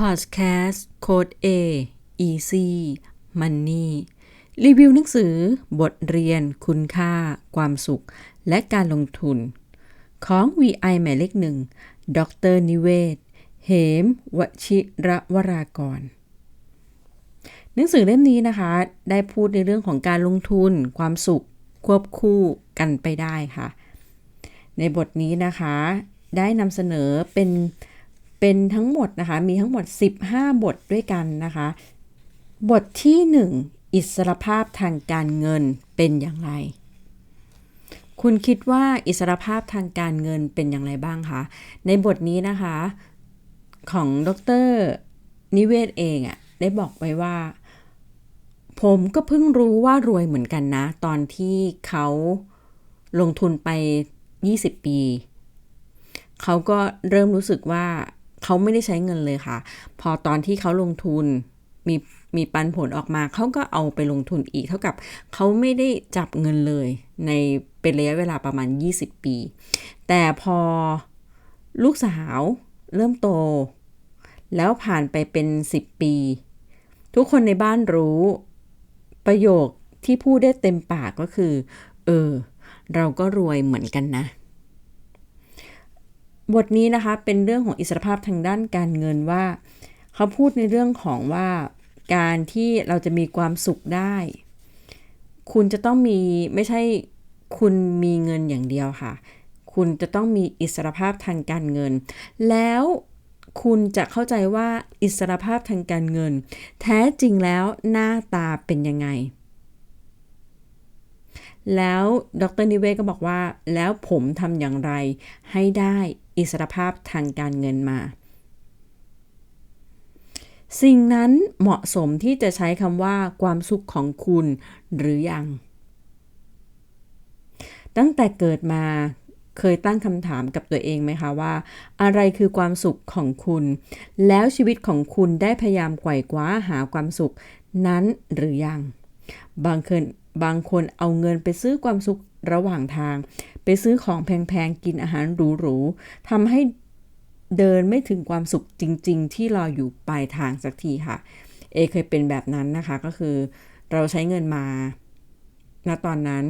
Podcast Code A Easy Money รีวิวหนังสือบทเรียนคุณค่า ความสุข และการลงทุน ของ VI หมายเลขหนึ่งดรนิเวศ เหมวชิระวรากร หนังสือเล่มนี้นะคะ ได้พูดในเรื่องของการลงทุน ความสุข ควบคู่กันไปได้ค่ะ ในบทนี้นะคะ ได้นำเสนอเป็น เป็นทั้งหมดนะคะ มีทั้งหมด 15 บทด้วยกันนะคะ บทที่ 1 อิสรภาพทางการเงินเป็นอย่างไร คุณคิดว่าอิสรภาพทางการเงินเป็นอย่างไรบ้างคะ ในบทนี้นะคะ ของดรนิเวศเองอะ่ะได้บอกไว้ว่า ผมก็เพิ่งรู้ว่ารวยเหมือนกันนะ ตอนที่เขาลงทุนไป 20 ปี เขาก็เริ่มรู้สึกว่า เขาไม่ได้ใช้เงินเลยค่ะ พอตอนที่เขาลงทุนมีมีปันผลออกมาเขาก็เอาไปลงทุนอีก เท่ากับเขาไม่ได้จับเงินเลย ในเป็นระยะเวลาประมาณ 20 ปี แต่พอลูกสาวเริ่มโต แล้วผ่านไปเป็น 10 ปี ทุกคนในบ้านรู้ประโยคที่พูดได้เต็มปากก็คือ เออ เราก็รวยเหมือนกันนะ บทนี้นะคะเป็นเรื่องของอิสรภาพทางด้านการเงินว่า เขาพูดในเรื่องของว่าการที่เราจะมีความสุขได้ คุณจะต้องมีไม่ใช่คุณมีเงินอย่างเดียวค่ะ คุณจะต้องมีอิสรภาพทางการเงิน แล้วคุณจะเข้าใจว่าอิสรภาพทางการเงิน แท้จริงแล้วหน้าตาเป็นยังไง แล้วดรนิเวศก็บอกว่า แล้วผมทำอย่างไรให้ได้อิสรภาพทางการเงินมา สิ่งนั้นเหมาะสมที่จะใช้คำว่าความสุขของคุณหรือยัง ตั้งแต่เกิดมาเคยตั้งคำถามกับตัวเองไหมคะว่า อะไรคือความสุขของคุณ แล้วชีวิตของคุณได้พยายามไกว่คว้าหาความสุขนั้นหรือยัง บางคน บางคนเอาเงินไปซื้อความสุขระหว่างทาง ไปซื้อของแพงๆ กินอาหารหรูๆทำให้เดินไม่ถึงความสุขจริง ๆ ที่รออยู่ปลายทางสักทีค่ะ เอเคยเป็นแบบนั้นนะคะก็คือเราใช้เงินมาณตอนนั้น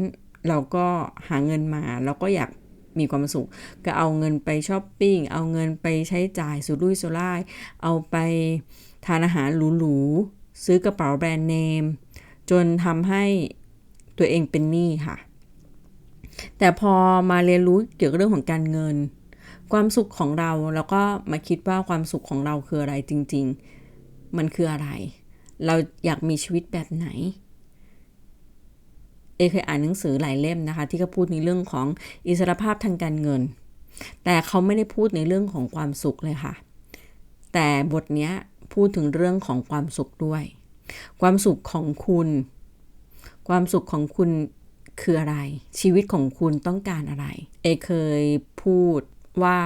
เราก็หาเงินมาแล้วก็อยากมีความสุข ก็เอาเงินไปช้อปปิ้ง เอาเงินไปใช้จ่ายสุรุ่ยสุร่าย เอาไปทานอาหารหรูๆ ซื้อกระเป๋าแบรนด์เนม จนทำให้ ตัวเองเป็นหนี้ค่ะ แต่พอมาเรียนรู้เกี่ยวกับเรื่องของการเงิน ความสุขของเราแล้วก็มาคิดว่าความสุขของเราคืออะไรจริง ๆ มันคืออะไร เราอยากมีชีวิตแบบไหนเอเคยอ่านหนังสือหลายเล่มนะคะ ที่เขาพูดในเรื่องของอิสรภาพทางการเงิน แต่เขาไม่ได้พูดในเรื่องของความสุขเลยค่ะ แต่บทนี้พูดถึงเรื่องของความสุขด้วย ความสุขของคุณ ความสุขของคุณคืออะไร ชีวิตของคุณต้องการอะไร เอเคยพูดว่า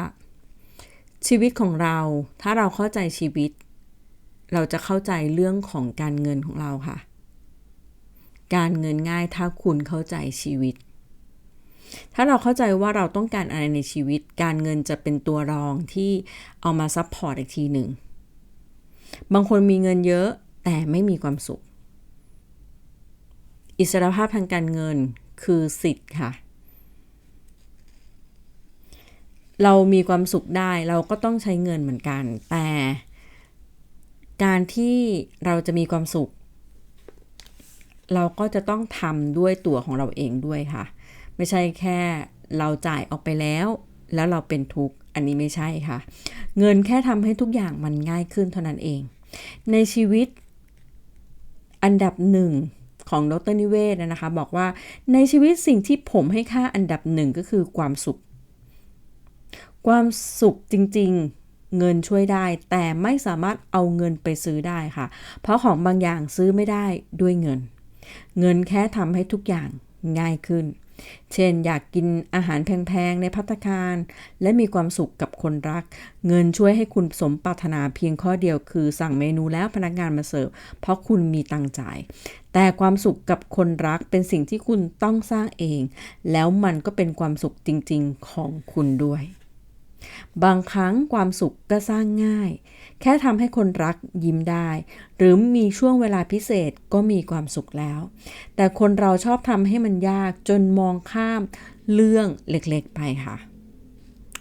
ชีวิตของเรา ถ้าเราเข้าใจชีวิต เราจะเข้าใจเรื่องของการเงินของเราค่ะ การเงินง่ายถ้าคุณเข้าใจชีวิต ถ้าเราเข้าใจว่าเราต้องการอะไรในชีวิต การเงินจะเป็นตัวรองที่เอามาซับพอร์ตอีกทีหนึ่ง บางคนมีเงินเยอะแต่ไม่มีความสุข อิสรภาพทางการเงินคือสิทธิ์ค่ะ เรามีความสุขได้เราก็ต้องใช้เงินเหมือนกัน แต่การที่เราจะมีความสุข เราก็จะต้องทำด้วยตัวของเราเองด้วยค่ะ ไม่ใช่แค่เราจ่ายออกไปแล้ว แล้วเราเป็นทุกข์อันนี้ไม่ใช่ค่ะ เงินแค่ทำให้ทุกอย่างมันง่ายขึ้นเท่านั้นเอง ในชีวิตอันดับหนึ่ง ของดรนิเวศนะคะ บอกว่าในชีวิตสิ่งที่ผมให้ค่าอันดับหนึ่งก็คือความสุข ความสุขจริงๆ เงินช่วยได้ แต่ไม่สามารถเอาเงินไปซื้อได้ค่ะ เพราะของบางอย่างซื้อไม่ได้ด้วยเงิน เงินแค่ทำให้ทุกอย่างง่ายขึ้น เช่น อยากกินอาหารแพงๆ ในพัตคาร และมีความสุขกับคนรัก เงินช่วยให้คุณสมปรารถนาเพียงข้อเดียวคือ สั่งเมนูแล้วพนักงานมาเสิร์ฟเพราะคุณมีตังจ่าย แต่ความสุขกับคนรักเป็นสิ่งที่คุณต้องสร้างเอง แล้วมันก็เป็นความสุขจริงๆของคุณด้วย บางครั้งความสุขก็สร้างง่าย แค่ทำให้คนรักยิ้มได้ หรือมีช่วงเวลาพิเศษก็มีความสุขแล้ว แต่คนเราชอบทำให้มันยากจนมองข้ามเรื่องเล็กๆไปค่ะ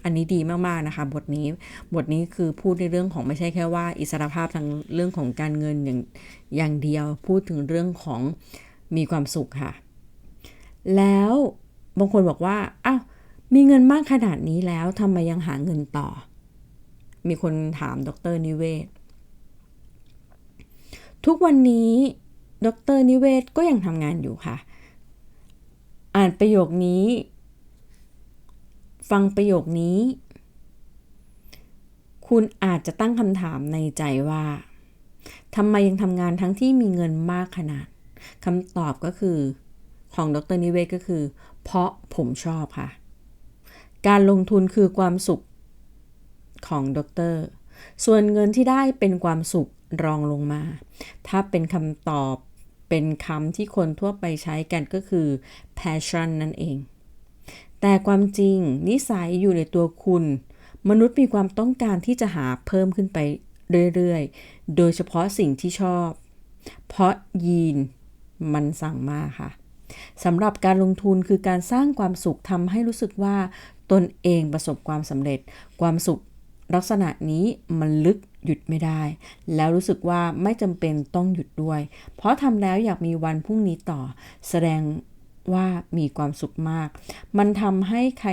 อันนี้ดีมากๆนะคะ บทนี้บทนี้คือพูดในเรื่องของไม่ใช่แค่ว่า อิสรภาพทางเรื่องของการเงินอย่างอย่างเดียวพูดถึงเรื่องของมีความสุขค่ะ แล้วบางคนบอกว่าอ้าว มีเงินมากขนาดนี้แล้วทำไมยังหาเงินต่อ มีคนถามดรนิเวศ ทุกวันนี้ดรนิเวศก็ยังทำงานอยู่ค่ะ อ่านประโยคนี้ ฟังประโยคนี้ คุณอาจจะตั้งคำถามในใจว่าทำไมยังทำงานทั้งที่มีเงินมากขนาดคำตอบก็คือของดรนิเวศก็คือ เพราะผมชอบค่ะ การลงทุนคือความสุขของดร ส่วนเงินที่ได้เป็นความสุขรองลงมา ถ้าเป็นคำตอบเป็นคำที่คนทั่วไปใช้กันก็คือ passion นั่นเอง แต่ความจริงนิสัยอยู่ในตัวคุณ มนุษย์มีความต้องการที่จะหาเพิ่มขึ้นไปเรื่อยๆ โดยเฉพาะสิ่งที่ชอบ เพราะยีนมันสั่งมาค่ะสำหรับการลงทุนคือการสร้างความสุขทำให้รู้สึกว่า ตนเองประสบความสำเร็จ ความสุขลักษณะนี้มันลึกหยุดไม่ได้ แล้วรู้สึกว่าไม่จำเป็นต้องหยุดด้วย เพราะทำแล้วอยากมีวันพรุ่งนี้ต่อ แสดงว่ามีความสุขมาก มันทำให้ใคร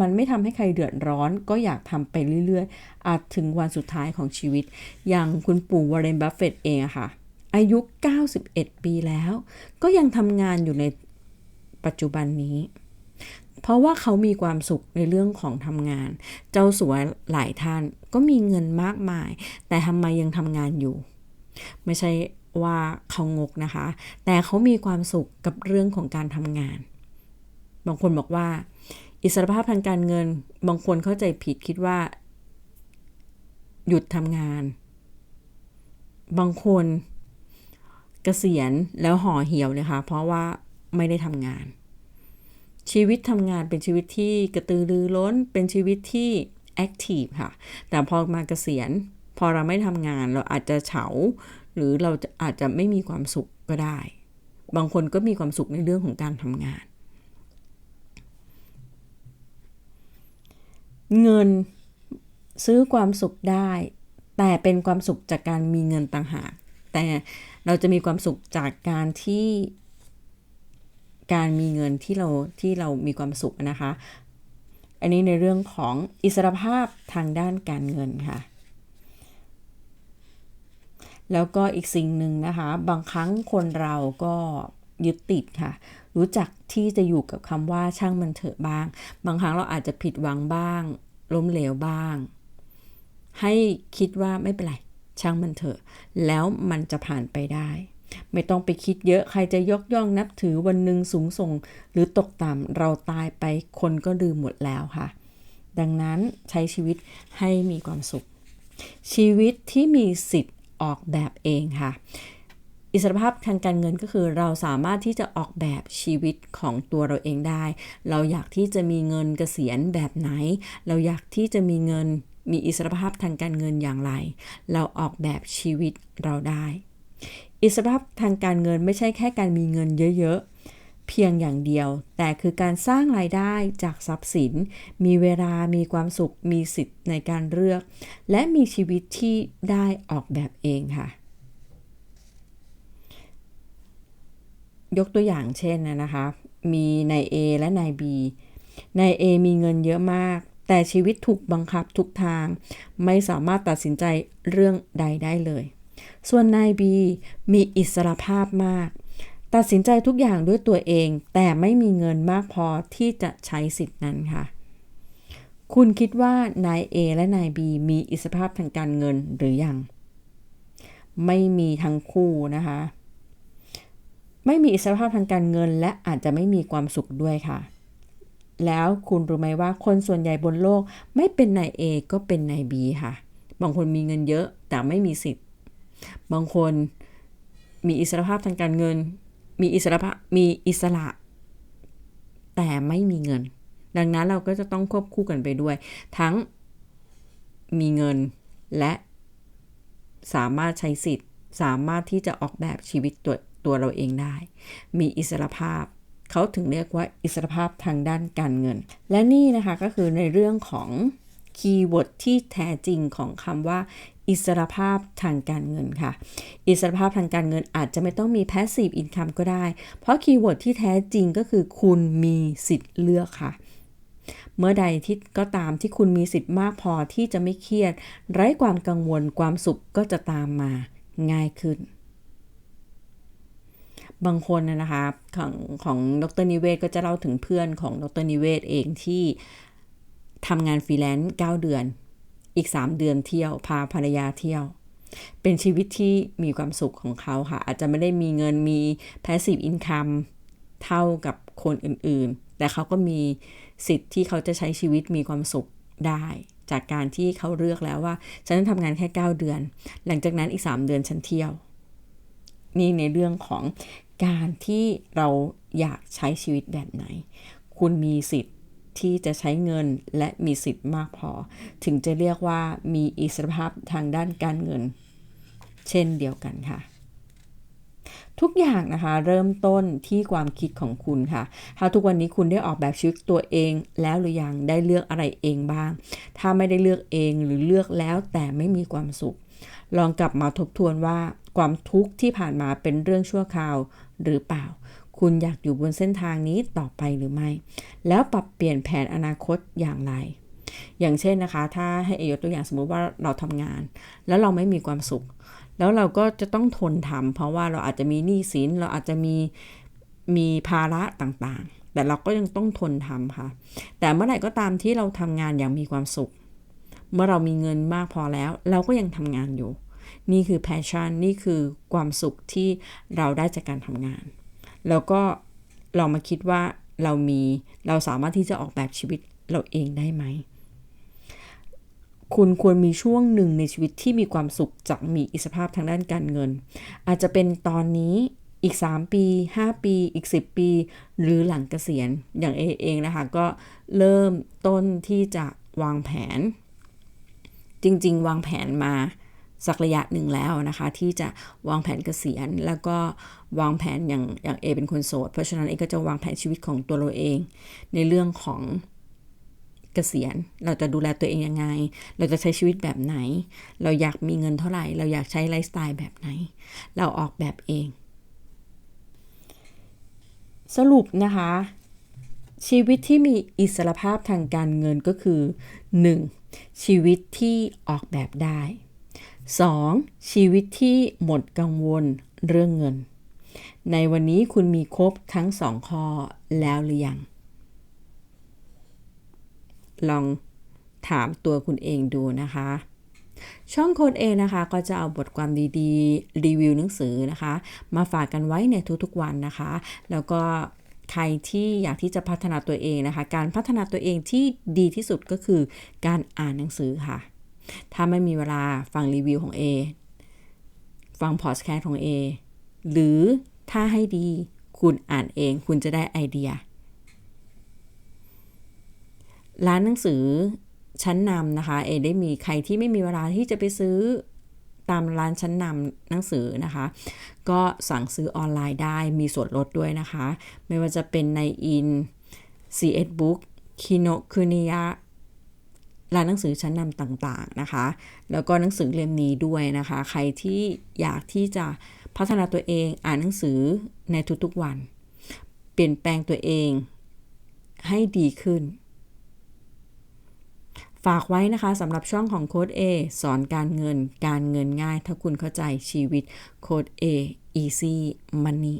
มันไม่ทำให้ใครเดือดร้อน ก็อยากทำไปเรื่อยๆ อาจถึงวันสุดท้ายของชีวิต อย่างคุณปู่วอร์เรนบัฟเฟตเองอะค่ะ อายุ 91 ปีแล้ว ก็ยังทำงานอยู่ในปัจจุบันนี้ เพราะว่าเขามีความสุขในเรื่องของทำงาน เจ้าสัวหลายท่านก็มีเงินมากมาย แต่ทำไมยังทำงานอยู่ ไม่ใช่ว่าเขางกนะคะ แต่เขามีความสุขกับเรื่องของการทำงาน บางคนบอกว่า อิสรภาพทางการเงิน บางคนเข้าใจผิดคิดว่า หยุดทำงาน บางคนเกษียณแล้วห่อเหี่ยวเลยค่ะ เพราะว่าไม่ได้ทำงาน ชีวิตทำงานเป็นชีวิตที่กระตือรือร้น เป็นชีวิตที่แอคทีฟค่ะ แต่พอมาเกษียณ พอเราไม่ทำงานเราอาจจะเฉา หรือเราจะอาจจะไม่มีความสุขก็ได้ บางคนก็มีความสุขในเรื่องของการทำงาน เงินซื้อความสุขได้ แต่เป็นความสุขจากการมีเงินต่างหาก แต่เราจะมีความสุขจากการที่ การมีเงินที่เราที่เรามีความสุขนะคะ อันนี้ในเรื่องของอิสรภาพทางด้านการเงินค่ะ แล้วก็อีกสิ่งหนึ่งนะคะ บางครั้งคนเราก็ยึดติดค่ะ รู้จักที่จะอยู่กับคำว่าช่างมันเถอะบ้าง บางครั้งเราอาจจะผิดหวังบ้าง ล้มเหลวบ้าง ให้คิดว่าไม่เป็นไรช่างมันเถอะ แล้วมันจะผ่านไปได้ ไม่ต้องไปคิดเยอะใครจะยกย่องนับถือวันหนึ่งสูงส่ง หรือตกต่ำเราตายไปคนก็ลืมหมดแล้วค่ะ ดังนั้นใช้ชีวิตให้มีความสุข ชีวิตที่มีสิทธิ์ออกแบบเองค่ะ อิสรภาพทางการเงินก็คือเราสามารถที่จะออกแบบชีวิตของตัวเราเองได้ เราอยากที่จะมีเงินเกษียณแบบไหน เราอยากที่จะมีเงินมีอิสรภาพทางการเงินอย่างไร เราออกแบบชีวิตเราได้ อิสรภาพทางการเงินไม่ใช่แค่การมีเงินเยอะๆ เพียงอย่างเดียว แต่คือการสร้างรายได้จากทรัพย์สิน มีเวลามีความสุข มีสิทธิ์ในการเลือก และมีชีวิตที่ได้ออกแบบเองค่ะ ยกตัวอย่างเช่นนะคะ มีนาย A และนาย B นาย A มีเงินเยอะมาก แต่ชีวิตถูกบังคับทุกทาง ไม่สามารถตัดสินใจเรื่องใดได้เลย ส่วนนายบีมีอิสรภาพมาก ตัดสินใจทุกอย่างด้วยตัวเอง แต่ไม่มีเงินมากพอที่จะใช้สิทธินั้นค่ะ คุณคิดว่านายเอและนายบีมีอิสรภาพทางการเงินหรือยัง ไม่มีทั้งคู่นะคะ ไม่มีอิสรภาพทางการเงินและอาจจะไม่มีความสุขด้วยค่ะแล้วคุณรู้ไหมว่าคนส่วนใหญ่บนโลกไม่เป็นนายเอก็เป็นนายบีค่ะ บางคนมีเงินเยอะแต่ไม่มีสิทธิ์ บางคนมีอิสรภาพทางการเงิน มีอิสระมีอิสระ แต่ไม่มีเงิน ดังนั้นเราก็จะต้องควบคู่กันไปด้วย ทั้งมีเงินและสามารถใช้สิทธิ์ สามารถที่จะออกแบบชีวิตตัวตัวเราเองได้ มีอิสรภาพ เขาถึงเรียกว่าอิสรภาพทางด้านการเงิน และนี่นะคะก็คือในเรื่องของคีย์เวิร์ดที่แท้จริงของคำว่า อิสรภาพทางการเงินค่ะ อิสรภาพทางการเงินอาจจะไม่ต้องมี passive income ก็ได้ เพราะคีย์เวิร์ดที่แท้จริงก็คือคุณมีสิทธิ์เลือกค่ะ เมื่อใดที่ก็ตามที่คุณมีสิทธิ์มากพอที่จะไม่เครียด ไร้ความกังวลความสุขก็จะตามมาง่ายขึ้น บางคนนะคะของของดรนิเวศก็จะเล่าถึงเพื่อนของดรนิเวศเองที่ทำงานฟรีแลนซ์9เดือน อีก 3 เดือนเที่ยวพาภรรยาเที่ยว เป็นชีวิตที่มีความสุขของเขาค่ะ อาจจะไม่ได้มีเงินมี passive income เท่ากับคนอื่นๆ แต่เขาก็มีสิทธิ์ที่เขาจะใช้ชีวิตมีความสุขได้ จากการที่เขาเลือกแล้วว่า ฉันทำงานแค่ 9 เดือน หลังจากนั้นอีก 3 เดือนฉันเที่ยว นี่ในเรื่องของการที่เราอยากใช้ชีวิตแบบไหน คุณมีสิทธิ์ ที่จะใช้เงินและมีสิทธิ์มากพอ ถึงจะเรียกว่ามีอิสรภาพทางด้านการเงิน เช่นเดียวกันค่ะทุกอย่างนะคะเริ่มต้นที่ความคิดของคุณค่ะ ถ้าทุกวันนี้คุณได้ออกแบบชีวิตตัวเองแล้วหรือยังได้เลือกอะไรเองบ้าง ถ้าไม่ได้เลือกเองหรือเลือกแล้วแต่ไม่มีความสุข ลองกลับมาทบทวนว่าความทุกข์ที่ผ่านมาเป็นเรื่องชั่วคราวหรือเปล่า คุณอยากอยู่บนเส้นทางนี้ต่อไปหรือไม่ แล้วปรับเปลี่ยนแผนอนาคตอย่างไร อย่างเช่นนะคะ ถ้าให้เอยกตัวอย่างสมมุติว่าเราทำงาน แล้วเราไม่มีความสุข แล้วเราก็จะต้องทนทำเพราะว่าเราอาจจะมีหนี้สิน เราอาจจะมีมีภาระต่างๆ แต่เราก็ยังต้องทนทำค่ะ แต่เมื่อไหร่ก็ตามที่เราทำงานอย่างมีความสุข เมื่อเรามีเงินมากพอแล้ว เราก็ยังทำงานอยู่ นี่คือ passion นี่คือความสุขที่เราได้จากการทำงาน แล้วก็ลองมาคิดว่าเรามีเราสามารถที่จะออกแบบชีวิตเราเองได้ไหม คุณควรมีช่วงหนึ่งในชีวิตที่มีความสุขจากมีอิสรภาพทางด้านการเงิน อาจจะเป็นตอนนี้อีก 3 ปี 5 ปี อีก 10 ปี หรือหลังเกษียณอย่างเอเองนะคะก็เริ่มต้นที่จะวางแผน จริง ๆ วางแผนมา สักระยะหนึ่งแล้วนะคะ ที่จะวางแผนเกษียณ แล้วก็วางแผนอย่างอย่างเอเป็นคนโสด เพราะฉะนั้นเอก็จะวางแผนชีวิตของตัวเราเอง ในเรื่องของเกษียณ เราจะดูแลตัวเองยังไง เราจะใช้ชีวิตแบบไหน เราอยากมีเงินเท่าไหร่ เราอยากใช้ไลฟ์สไตล์แบบไหน เราออกแบบเอง สรุปนะคะ ชีวิตที่มีอิสรภาพทางการเงินก็คือ 1. ชีวิตที่ออกแบบได้ 2. ชีวิตที่หมดกังวลเรื่องเงิน ในวันนี้คุณมีครบทั้งสองข้อแล้วหรือยัง ลองถามตัวคุณเองดูนะคะ ช่องโค้ดเองนะคะ ก็จะเอาบทความดีๆ รีวิวหนังสือนะคะ มาฝากกันไว้ในทุกๆวันนะคะ แล้วก็ใครที่อยากที่จะพัฒนาตัวเองนะคะ การพัฒนาตัวเองที่ดีที่สุดก็คือการอ่านหนังสือค่ะ ถ้าไม่มีเวลาฟังรีวิวของ A ฟังพอดแคสต์ของ A หรือถ้าให้ดีคุณอ่านเองคุณจะได้ไอเดีย ร้านหนังสือชั้นนำนะคะ เอได้มีใครที่ไม่มีเวลาที่จะไปซื้อตามร้านชั้นนำหนังสือนะคะ ก็สั่งซื้อออนไลน์ได้มีส่วนลดด้วยนะคะ ไม่ว่าจะเป็นในอิน CS Book คิโนคุนิยะ ร้านหนังสือชั้นนำต่างๆนะคะ แล้วก็หนังสือเล่มนี้ด้วยนะคะ ใครที่อยากที่จะพัฒนาตัวเองอ่านหนังสือในทุกๆวัน เปลี่ยนแปลงตัวเองให้ดีขึ้น ฝากไว้นะคะสำหรับช่องของโค้ด A สอนการเงินการเงินง่าย ถ้าคุณเข้าใจชีวิตโค้ด A Easy Money